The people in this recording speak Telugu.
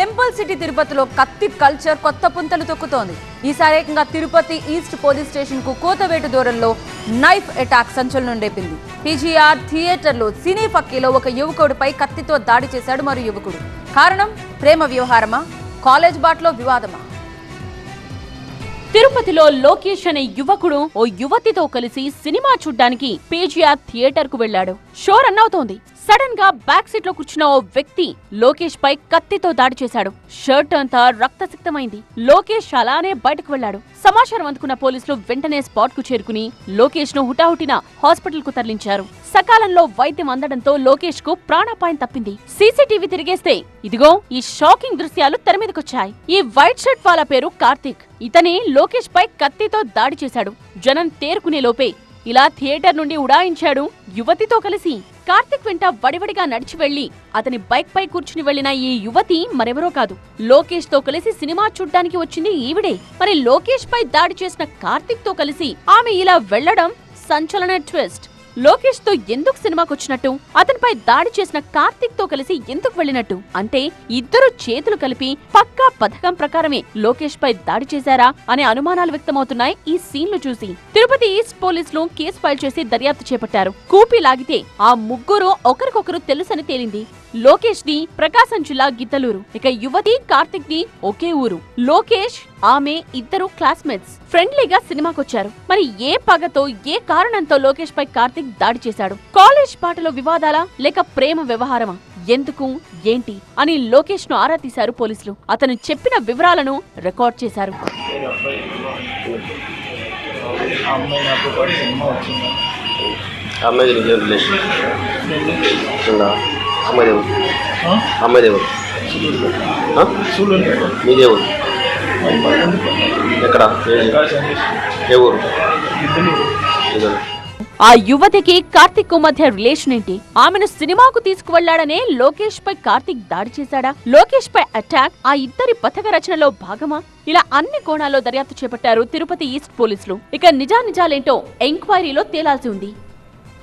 టెంపుల్ సిటీ తిరుపతిలో కత్తి కల్చర్ కొత్త పుంతలు తొక్కుతోంది. ఈసారి ఏకంగా తిరుపతి ఈస్ట్ పోలీస్ స్టేషన్కు కోతవేటు దూరంలో నైఫ్ అటాక్ సంచలనం రేపింది. పీజీఆర్ థియేటర్లో సినీ పక్కీలో ఒక యువకుడిపై కత్తితో దాడి చేశాడు మరో యువకుడు. కారణం? ప్రేమ వ్యవహారమా? కాలేజ్ బాట్లో వివాదమా? తిరుపతిలో లోకేష్ అనే యువకుడు ఓ యువతితో కలిసి సినిమా చూడ్డానికి పీజీఆర్ థియేటర్కు వెళ్ళాడు షో రన్ అవుతోంది. సడన్గా బ్యాక్ సీట్లో కూర్చున్న ఓ వ్యక్తి లోకేష్ పై కత్తితో దాడి చేశాడు. షర్ట్ అంతా రక్తసిక్తమైంది. లోకేష్ అలానే బయటకు వెళ్ళాడు సమాచారం అందుకున్న పోలీసులు వెంటనే స్పాట్కు చేరుకుని లోకేష్ను హుటాహుటిన హాస్పిటల్కు తరలించారు. సకాలంలో వైద్యం అందడంతో లోకేష్కు ప్రాణాపాయం తప్పింది. సీసీటీవీ తిరిగేస్తే ఇదిగో ఈ షాకింగ్ దృశ్యాలు తెరమీదకొచ్చాయి ఈ వైట్ షర్ట్ వాళ్ళ పేరు కార్తీక్. ఇతనే లోకేష్ పై కత్తితో దాడి చేశాడు. జనం తేరుకునే లోపే ఇలా థియేటర్ నుండి ఉడాయించాడు యువతితో కలిసి. కార్తిక్ వెంట వడివడిగా నడిచి వెళ్ళి అతని బైక్ పై కూర్చుని వెళ్ళిన ఈ యువతి మరెవరో కాదు. లోకేష్తో కలిసి సినిమా చూడ్డానికి వచ్చింది ఈవిడే. మరి లోకేష్ పై దాడి చేసిన కార్తిక్తో కలిసి ఆమె ఇలా వెళ్ళడం సంచలన ట్విస్ట్. లోకేష్తో ఎందుకు సినిమాకు వచ్చినట్టు? అతనిపై దాడి చేసిన కార్తిక్తో కలిసి ఎందుకు వెళ్ళినట్టు? అంటే ఇద్దరు చేతులు కలిపి పక్కా పథకం ప్రకారమే లోకేష్ పై దాడి చేశారా అనే అనుమానాలు వ్యక్తమవుతున్నాయి ఈ సీన్లు చూసి. తిరుపతి ఈస్ట్ పోలీసులు కేసు ఫైల్ చేసి దర్యాప్తు చేపట్టారు. కూపి లాగితే ఆ ముగ్గురు ఒకరికొకరు తెలుసని తేలింది. లోకేష్ని ప్రకాశం జిల్లా గిద్దలూరు. ఇక యువతి కార్తిక్ని ఒకే ఊరు. లోకేష్ ఆమె ఇద్దరు క్లాస్మేట్స్. ఫ్రెండ్లీగా సినిమాకొచ్చారు. మరి ఏ పగతో ఏ కారణంతో లోకేష్ పై కార్తిక్ దాడి చేశాడు? కాలేజ్ పాటలో వివాదాలా లేక ప్రేమ వ్యవహారమా? ఎందుకు ఏంటి అని లోకేష్ను ఆరా తీశారు పోలీసులు. అతను చెప్పిన వివరాలను రికార్డ్ చేశారు. అమ్మాయి అమ్మాయి అమ్మాయి దేవుడు అమ్మాయి దేవుడు సూళ్ళు మీ దేవుడు ఎక్కడ ఏ- ఊరు. ఆ యువతికి కార్తిక్కు మధ్య రిలేషన్ ఏంటి? ఆమెను సినిమాకు తీసుకువెళ్ళాడనే లోకేష్ పై కార్తిక్ దాడి చేశాడా? లోకేష్ పై అటాక్ ఆ ఇద్దరి పథక రచనలో భాగమా? ఇలా అన్ని కోణాల్లో దర్యాప్తు చేపట్టారు తిరుపతి ఈస్ట్ పోలీసులు. ఇక నిజానిజాలేంటో ఎంక్వైరీలో తేలాల్సి ఉంది.